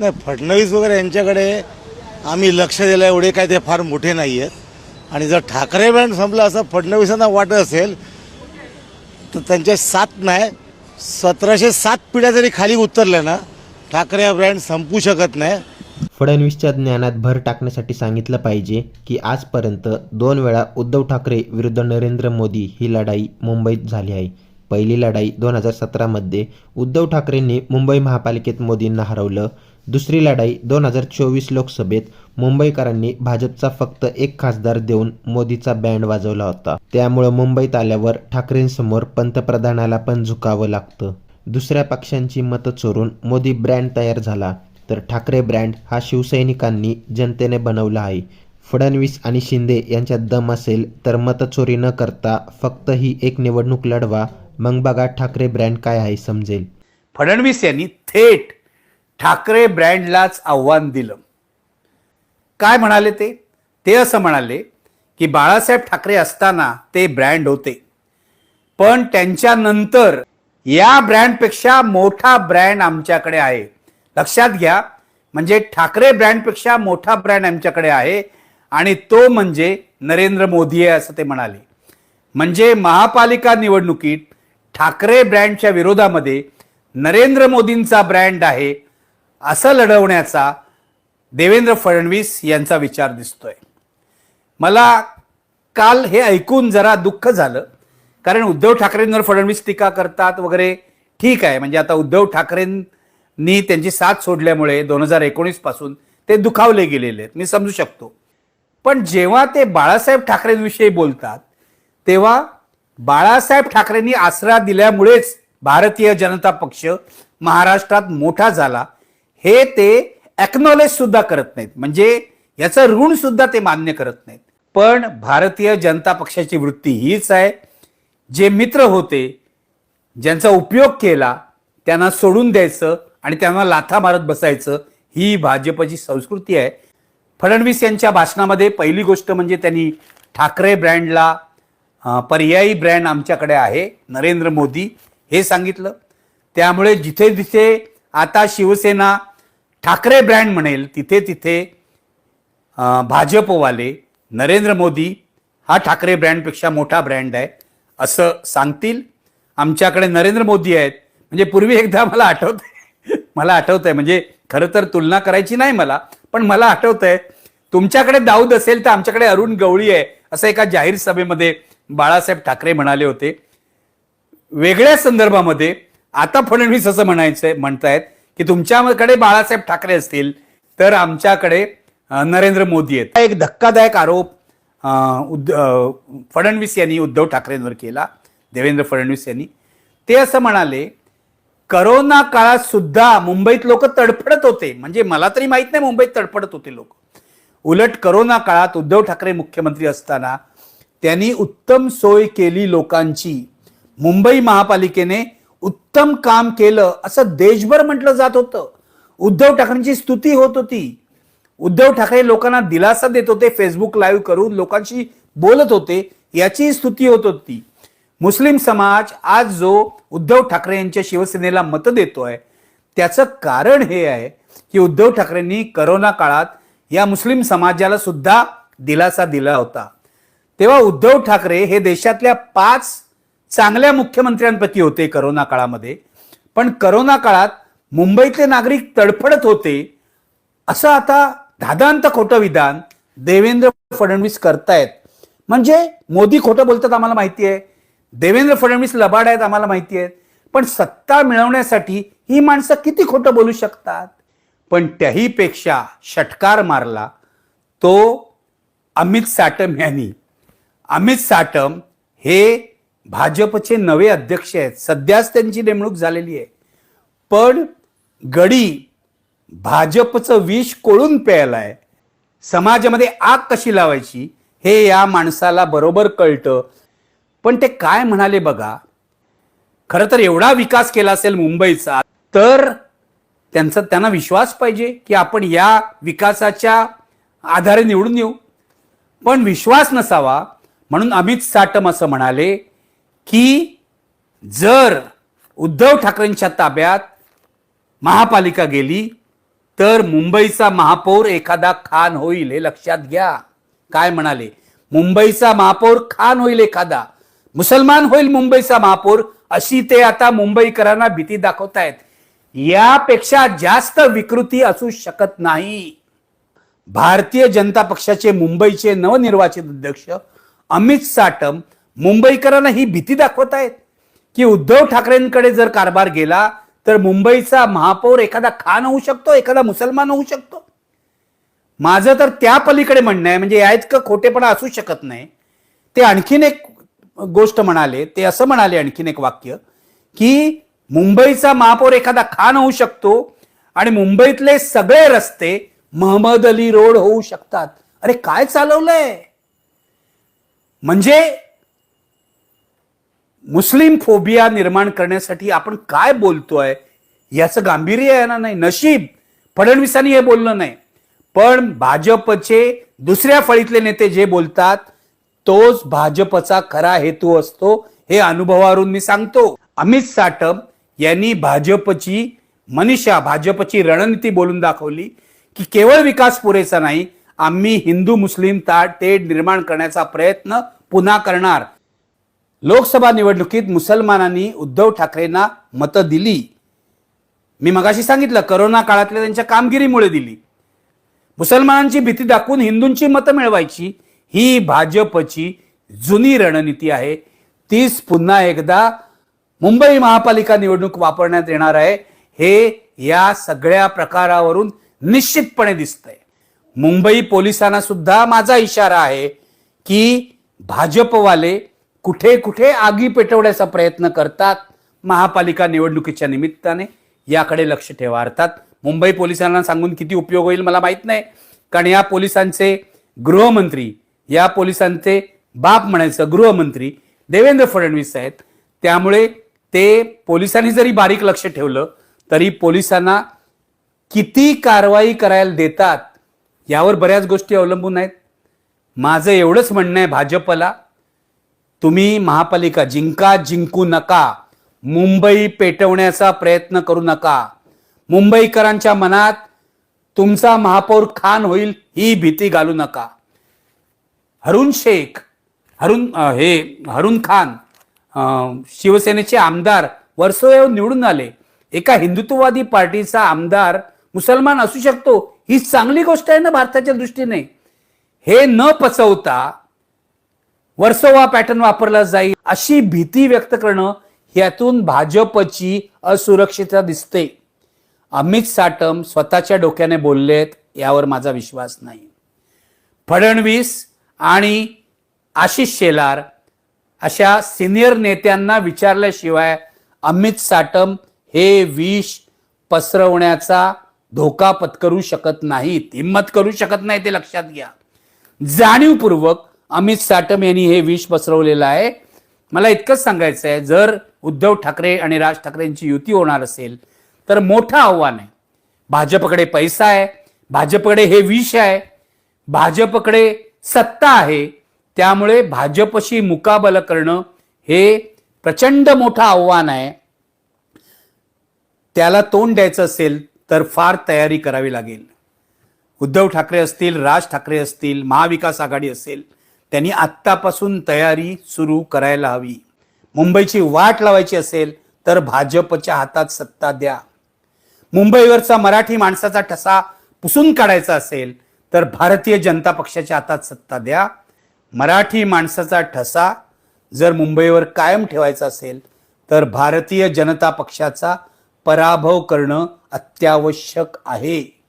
नाही फडणवीस वगैरे यांच्याकडे आम्ही लक्ष दिलं एवढे काय ते फार मोठे नाही आहेत आणि जर ठाकरे बँड संपलं असं फडणवीसांना वाटत असेल तर त्यांच्या सात नाही सतराशे सात पिढ्या जरी खाली उतरल्या ना ठाकरे हा ब्रँड संपू शकत नाही. फडणवीसच्या ज्ञानात भर टाकण्यासाठी सांगितलं पाहिजे की आजपर्यंत दोन वेळा उद्धव ठाकरे विरुद्ध नरेंद्र मोदी ही लढाई मुंबईत झाली आहे. पहिली लढाई दोन हजार सतरामध्ये उद्धव ठाकरेंनी मुंबई महापालिकेत मोदींना हरवलं दुसरी लढाई दोन हजार चोवीस लोकसभेत मुंबईकरांनी भाजपचा फक्त एक खासदार देऊन मोदीचा बँड वाजवला होता. त्यामुळं मुंबईत आल्यावर ठाकरेंसमोर पंतप्रधानाला पण झुकावं लागतं. दुसऱ्या पक्षांची मतं चोरून मोदी ब्रँड तयार झाला तर ठाकरे ब्रँड हा शिवसैनिकांनी जनतेने बनवला आहे. फडणवीस आणि शिंदे यांच्यात दम असेल तर मतचोरी न करता फक्त ही एक निवडणूक लढवा मग बघा ठाकरे ब्रँड काय आहे समजेल. फडणवीस यांनी थेट ठाकरे ब्रँडलाच आव्हान दिलं. काय म्हणाले ते? ते असं म्हणाले की बाळासाहेब ठाकरे असताना ते ब्रँड होते. पण त्यांच्यानंतर या ब्रँडपेक्षा मोठा ब्रँड आमच्याकडे आहे. लक्षात घ्या म्हणजे ठाकरे ब्रँडपेक्षा मोठा ब्रँड आमच्याकडे आहे आणि तो म्हणजे नरेंद्र मोदी आहे असं ते म्हणाले. म्हणजे महापालिका निवडणुकीत ठाकरे ब्रँडच्या विरोधामध्ये नरेंद्र मोदींचा ब्रँड आहे असं लढवण्याचा देवेंद्र फडणवीस यांचा विचार दिसतोय. मला काल हे ऐकून जरा दुःख झालं. कारण उद्धव ठाकरेंवर फडणवीस टीका करतात वगैरे ठीक आहे. म्हणजे आता उद्धव ठाकरेंनी त्यांची साथ सोडल्यामुळे दोन हजार एकोणीसपासून ते दुखावले गेलेले आहेत. मी समजू शकतो. पण जेव्हा ते बाळासाहेब ठाकरेंविषयी बोलतात तेव्हा बाळासाहेब ठाकरेंनी आसरा दिल्यामुळेच भारतीय जनता पक्ष महाराष्ट्रात मोठा झाला. हे ते अॅक्नॉलेज सुद्धा करत नाहीत. म्हणजे याचं ऋण सुद्धा ते मान्य करत नाहीत. पण भारतीय जनता पक्षाची वृत्ती हीच आहे. जे मित्र होते ज्यांचा उपयोग केला त्यांना सोडून द्यायचं आणि त्यांना लाथा मारत बसायचं ही भाजपची संस्कृती आहे. फडणवीस यांच्या भाषणामध्ये पहिली गोष्ट म्हणजे त्यांनी ठाकरे ब्रँडला पर्यायी ब्रँड आमच्याकडे आहे नरेंद्र मोदी हे सांगितलं. त्यामुळे जिथे जिथे आता शिवसेना ठाकरे ब्रँड म्हणेल तिथे तिथे भाजपवाले नरेंद्र मोदी हा ठाकरे ब्रँडपेक्षा मोठा ब्रँड आहे असं सांगतील. आमच्याकडे नरेंद्र मोदी आहेत. म्हणजे पूर्वी एकदा मला आठवत मला आठवत आहे म्हणजे खरं तर तुलना करायची नाही मला पण मला आठवत आहे तुमच्याकडे दाऊद असेल तर आमच्याकडे अरुण गवळी आहे असं एका जाहीर सभेमध्ये बाळासाहेब ठाकरे म्हणाले होते. वेगळ्या संदर्भामध्ये आता फडणवीस असं म्हणायचंय म्हणतायत की तुमच्याकडे बाळासाहेब ठाकरे असतील तर आमच्याकडे नरेंद्र मोदी आहेत. एक धक्कादायक आरोप अं, उद्ध- फडणवीस यांनी उद्धव ठाकरेंवर केला देवेंद्र फडणवीस यांनी. ते असं म्हणाले करोना काळात सुद्धा मुंबईत लोक तडफडत होते. म्हणजे मला तरी माहीत नाही मुंबईत तडफडत होते लोक. उलट करोना काळात उद्धव ठाकरे मुख्यमंत्री असताना त्यांनी उत्तम सोय केली लोकांची. मुंबई महापालिकेने उत्तम काम केलं असं देशभर म्हटलं जात होतं. उद्धव ठाकरेंची स्तुती होत होती. उद्धव ठाकरे लोकांना दिलासा देत होते फेसबुक लाईव्ह करून लोकांशी बोलत होते याची स्तुती होत होती. मुस्लिम समाज आज जो उद्धव ठाकरे यांच्या शिवसेनेला मतं देतोय त्याचं कारण हे आहे की उद्धव ठाकरेंनी करोना काळात या मुस्लिम समाजाला सुद्धा दिलासा दिला होता. तेव्हा उद्धव ठाकरे हे देशातल्या पाच चांगल्या मुख्यमंत्र्यांपैकी होते करोना काळामध्ये. पण करोना काळात मुंबईतले नागरिक तडफडत होते. असं आता धादांत खोटं विधान देवेंद्र फडणवीस करतायत. म्हणजे मोदी खोटं बोलतात आम्हाला माहिती आहे. देवेंद्र फडणवीस लबाड आहेत आम्हाला माहिती आहेत पण सत्ता मिळवण्यासाठी ही माणसं किती खोटं बोलू शकतात? पण त्याहीपेक्षा षटकार मारला तो अमित साटम यांनी. अमित साटम हे भाजपचे नवे अध्यक्ष आहेत. सध्याच त्यांची नेमणूक झालेली आहे. पण गडी भाजपचं विष कोळून प्यायलाय. समाजामध्ये आग कशी लावायची हे या माणसाला बरोबर कळतं. पण ते काय म्हणाले बघा. खरं तर एवढा विकास केला असेल मुंबईचा तर त्यांचा त्यांना विश्वास पाहिजे की आपण या विकासाच्या आधारे निवडून येऊ. पण विश्वास नसावा म्हणून अमित साटम असं म्हणाले की जर उद्धव ठाकरेंच्या ताब्यात महापालिका गेली तर मुंबईचा महापौर एखादा खान होईल हे लक्षात घ्या. काय म्हणाले? मुंबईचा महापौर खान होईल एखादा. मुसलमान होईल मुंबईचा महापौर अशी ते आता मुंबईकरांना भीती दाखवतायत. यापेक्षा जास्त विकृती असू शकत नाही. भारतीय जनता पक्षाचे मुंबईचे नवनिर्वाचित अध्यक्ष अमित साटम मुंबईकरांना ही भीती दाखवत आहेत की उद्धव ठाकरेंकडे जर कारभार गेला तर मुंबईचा महापौर एखादा खान होऊ शकतो एखादा मुसलमान होऊ शकतो. माझं तर त्या पलीकडे म्हणणं आहे म्हणजे या इतकं खोटेपणा असू शकत नाही. ते आणखीन एक गोष्ट म्हणाले ते असं म्हणाले आणखीन एक वाक्य की मुंबईचा महापौर एखादा खान होऊ शकतो आणि मुंबईतले सगळे रस्ते महमद अली रोड होऊ शकतात. अरे काय चालवलंय? म्हणजे मुस्लिम फोबिया निर्माण करण्यासाठी आपण काय बोलतोय? याचं गांभीर्य आहे ना? नाही नशीब. फडणवीसांनी हे बोललं नाही. पण भाजपचे दुसऱ्या फळीतले नेते जे बोलतात तोच भाजपचा खरा हेतू असतो हे अनुभवावरून मी सांगतो. अमित साटम यांनी भाजपची मनीषा भाजपची रणनीती बोलून दाखवली की केवळ विकास पुरेसा नाही आम्ही हिंदू मुस्लिम ताट तेढ निर्माण करण्याचा प्रयत्न पुन्हा करणार. लोकसभा निवडणुकीत मुसलमानांनी उद्धव ठाकरेंना मतं दिली. मी मगाशी सांगितलं करोना काळातल्या त्यांच्या कामगिरीमुळे दिली. मुसलमानांची भीती दाखवून हिंदूंची मतं मिळवायची ही भाजपची जुनी रणनीती आहे. तीच पुन्हा एकदा मुंबई महापालिका निवडणूक वापरण्यात येणार आहे. हे या सगळ्या प्रकारावरून निश्चितपणे दिसतंय. मुंबई पोलिसांना सुद्धा माझा इशारा आहे की भाजपवाले कुठे कुठे आगी पेटवण्याचा प्रयत्न करतात महापालिका निवडणुकीच्या निमित्ताने. याकडे लक्ष ठेवा अर्थात मुंबई पोलिसांना सांगून किती उपयोग होईल मला माहीत नाही. कारण या पोलिसांचे गृहमंत्री या पोलिसांचे बाप म्हणायचं गृहमंत्री देवेंद्र फडणवीस आहेत. त्यामुळे ते पोलिसांनी जरी बारीक लक्ष ठेवलं तरी पोलिसांना किती कारवाई करायला देतात यावर बऱ्याच गोष्टी अवलंबून आहेत. माझं एवढंच म्हणणं आहे भाजपला. तुम्ही महापालिका जिंका जिंकू नका. मुंबई पेटवण्याचा प्रयत्न करू नका. मुंबईकरांच्या मनात तुमचा महापौर खान होईल ही भीती घालू नका. हरुण शेख हरुण हे हरुण खान शिवसेनेचे आमदार वर्सोव निवडून आले. एका हिंदुत्ववादी पार्टीचा आमदार मुसलमान असू शकतो ही चांगली गोष्ट आहे ना भारताच्या दृष्टीने? हे न पचवता वर्सोवा पॅटर्न वापरला जाईल अशी भीती व्यक्त करणं यातून भाजपची असुरक्षितता दिसते. अमित साटम स्वतःच्या डोक्याने बोललेत यावर माझा विश्वास नाही. फडणवीस आणि आशिष शेलार अशा सिनियर नेत्यांना विचारल्याशिवाय अमित साटम हे विष पसरवण्याचा धोका पत्करू शकत नाहीत. हिंमत करू शकत नाही ते लक्षात घ्या. जाणीवपूर्वक अमित साटम यांनी हे विष पसरवलेलं आहे. मला इतकंच सांगायचं आहे जर उद्धव ठाकरे आणि राज ठाकरेंची युती होणार असेल तर मोठं आव्हान आहे. भाजपकडे पैसा आहे भाजपकडे हे विष आहे भाजपकडे सत्ता आहे त्यामुळे भाजपशी मुकाबला करणं हे प्रचंड मोठं आव्हान आहे. त्याला तोंड द्यायचं असेल तर फार तयारी करावी लागेल. उद्धव ठाकरे असतील राज ठाकरे असतील महाविकास आघाडी असेल त्यांनी आत्तापासून तयारी सुरू करायला हवी. मुंबईची वाट लावायची असेल तर भाजपच्या हातात सत्ता द्या. मुंबईवरचा मराठी माणसाचा ठसा पुसून काढायचा असेल तर भारतीय जनता पक्षाच्या हातात सत्ता द्या. मराठी माणसाचा ठसा जर मुंबईवर कायम ठेवायचा असेल तर भारतीय जनता पक्षाचा पराभव करणं अत्यावश्यक आहे.